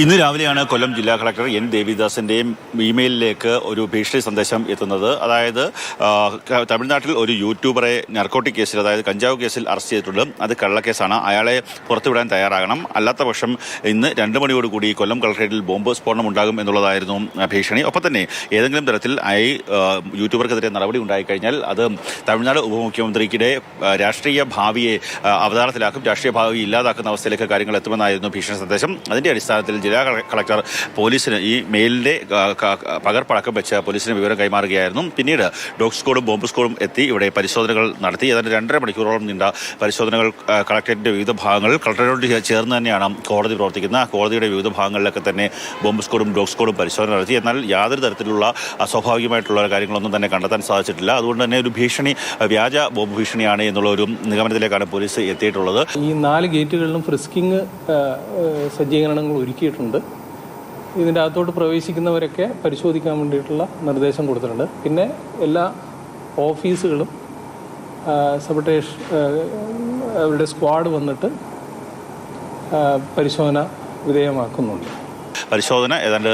ഇന്ന് രാവിലെയാണ് കൊല്ലം ജില്ലാ കളക്ടർ എൻ ദേവിദാസിന്റെയും ഇമെയിലിലേക്ക് ഒരു ഭീഷണി സന്ദേശം എത്തുന്നത്. അതായത് തമിഴ്നാട്ടിൽ ഒരു യൂട്യൂബറെ നർക്കോട്ടിക് കേസിൽ അതായത് കഞ്ചാവ് കേസിൽ അറസ്റ്റ് ചെയ്തിട്ടുണ്ട്. അത് കള്ളക്കേസാണ്. അയാളെ പുറത്തുവിടാൻ തയ്യാറാകണം. അല്ലാത്ത പക്ഷം ഇന്ന് രണ്ട് മണിയോടുകൂടി കൊല്ലം കളക്ടറേറ്റിൽ ബോംബ് സ്ഫോടനം ഉണ്ടാകും എന്നുള്ളതായിരുന്നു ഭീഷണി. ഒപ്പം തന്നെ ഏതെങ്കിലും തരത്തിൽ ആ, യൂട്യൂബർക്കെതിരെ നടപടി ഉണ്ടായിക്കഴിഞ്ഞാൽ അത് തമിഴ്നാട് ഉപമുഖ്യമന്ത്രിക്കിടെ രാഷ്ട്രീയ ഭാവിയെ അവതാരത്തിലാക്കും രാഷ്ട്രീയ ഭാവി ഇല്ലാതാക്കുന്ന അവസ്ഥയിലേക്ക് കാര്യങ്ങൾ എത്തുമെന്നായിരുന്നു ഭീഷണി സന്ദേശം. അതിന്റെ അടിസ്ഥാനത്തിൽ ജില്ലാ കളക്ടർ പോലീസിന് ഈ മെയിലിന്റെ പകർപ്പടക്കം വെച്ച് പോലീസിന് വിവരം കൈമാറുകയായിരുന്നു. പിന്നീട് ഡോഗ് സ്ക്വാഡും ബോംബ് സ്ക്വാഡും എത്തി ഇവിടെ പരിശോധനകൾ നടത്തി. ഏതാണ്ട് രണ്ടര മണിക്കൂറോളം നീണ്ട പരിശോധനകൾ കളക്ടറേറ്റിന്റെ വിവിധ ഭാഗങ്ങളിൽ കളക്ടറേറ്റോട് ചേർന്ന് തന്നെയാണ് കോടതി പ്രവർത്തിക്കുന്ന. കോടതിയുടെ വിവിധ ഭാഗങ്ങളിലൊക്കെ തന്നെ ബോംബ് സ്ക്വാഡും ഡോഗ് സ്ക്വാഡും പരിശോധന നടത്തി. എന്നാൽ യാതൊരു തരത്തിലുള്ള അസ്വാഭാവികമായിട്ടുള്ള കാര്യങ്ങളൊന്നും തന്നെ കണ്ടെത്താൻ സാധിച്ചിട്ടില്ല. അതുകൊണ്ട് തന്നെ ഒരു ഭീഷണി വ്യാജ ബോംബ് ഭീഷണിയാണ് എന്നുള്ള ഒരു നിഗമനത്തിലേക്കാണ് പോലീസ് എത്തിയിട്ടുള്ളത്. ഈ നാല് ഗേറ്റുകളിലും ഫ്രിസ്കിംഗ് സജ്ജീകരണങ്ങൾ ഒരുക്കിയിട്ടുണ്ട്. ഇതിന്റെ അകത്തോട്ട് പ്രവേശിക്കുന്നവരൊക്കെ പരിശോധിക്കാൻ വേണ്ടിയിട്ടുള്ള നിർദ്ദേശം കൊടുത്തിട്ടുണ്ട്. പിന്നെ എല്ലാ ഓഫീസുകളും സബട്ടേഷ് അവരുടെ സ്ക്വാഡ് വന്നിട്ട് പരിശോധന വിധേയമാക്കുന്നുണ്ട്. പരിശോധന ഏതാണ്ട്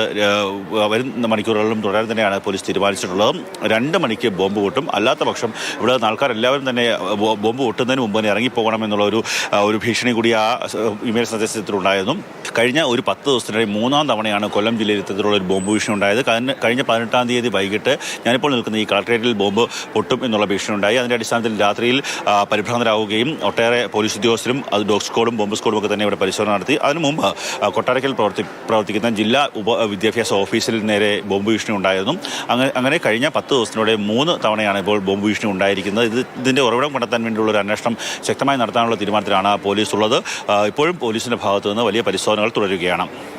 വരുന്ന മണിക്കൂറുകളിലും തുടരാൻ തന്നെയാണ് പോലീസ് തീരുമാനിച്ചിട്ടുള്ളത്. രണ്ട് മണിക്ക് ബോംബ് പൊട്ടും. അല്ലാത്ത പക്ഷം ഇവിടെ ആൾക്കാരെല്ലാവരും തന്നെ ബോംബ് പൊട്ടുന്നതിന് മുമ്പ് തന്നെ ഇറങ്ങിപ്പോകണം എന്നുള്ള ഒരു ഒരു ഭീഷണി കൂടി ആ ഇമെയിൽ സന്ദേശത്തിലുണ്ടായിരുന്നു കഴിഞ്ഞ ഒരു പത്ത് ദിവസത്തിനിടെ മൂന്നാം തവണയാണ് കൊല്ലം ജില്ലയിൽ ഇത്തരത്തിലുള്ള ഒരു ബോംബ് ഭീഷണി ഉണ്ടായത്. കഴിഞ്ഞ പതിനെട്ടാം തീയതി വൈകിട്ട് ഞാനിപ്പോൾ നിൽക്കുന്ന ഈ കളക്ടറേറ്റിൽ ബോംബ് പൊട്ടും എന്നുള്ള ഭീഷണി ഉണ്ടായി. അതിന്റെ അടിസ്ഥാനത്തിൽ രാത്രിയിൽ പരിഭ്രാന്തരാവുകയും ഒട്ടേറെ പോലീസ് ഉദ്യോഗസ്ഥരും അത് ഡോഗ് സ്ക്വാഡും ബോംബ് സ്ക്വാഡും ഒക്കെ തന്നെ ഇവിടെ പരിശോധന നടത്തി. അതിനു മുമ്പ് കൊട്ടാരക്കൽ പ്രവർത്തി പ്രവർത്തിക്കുന്ന ജില്ലാ ഉപ വിദ്യാഭ്യാസ ഓഫീസിൽ നേരെ ബോംബ് ഭീഷണി ഉണ്ടായിരുന്നു. അങ്ങനെ അങ്ങനെ കഴിഞ്ഞ പത്ത് ദിവസത്തിനോടെ മൂന്ന് തവണയാണ് ഇപ്പോൾ ബോംബ് ഭീഷണി ഉണ്ടായിരിക്കുന്നത്. ഇത് ഇതിന്റെ ഉറവിടം കണ്ടെത്താൻ വേണ്ടിയുള്ള ഒരു അന്വേഷണം ശക്തമായി നടത്താനുള്ള തീരുമാനത്തിലാണ് പോലീസ് ഉള്ളത് ഇപ്പോഴും പോലീസിന്റെ ഭാഗത്തു നിന്ന് വലിയ പരിശോധനകൾ തുടരുകയാണ്.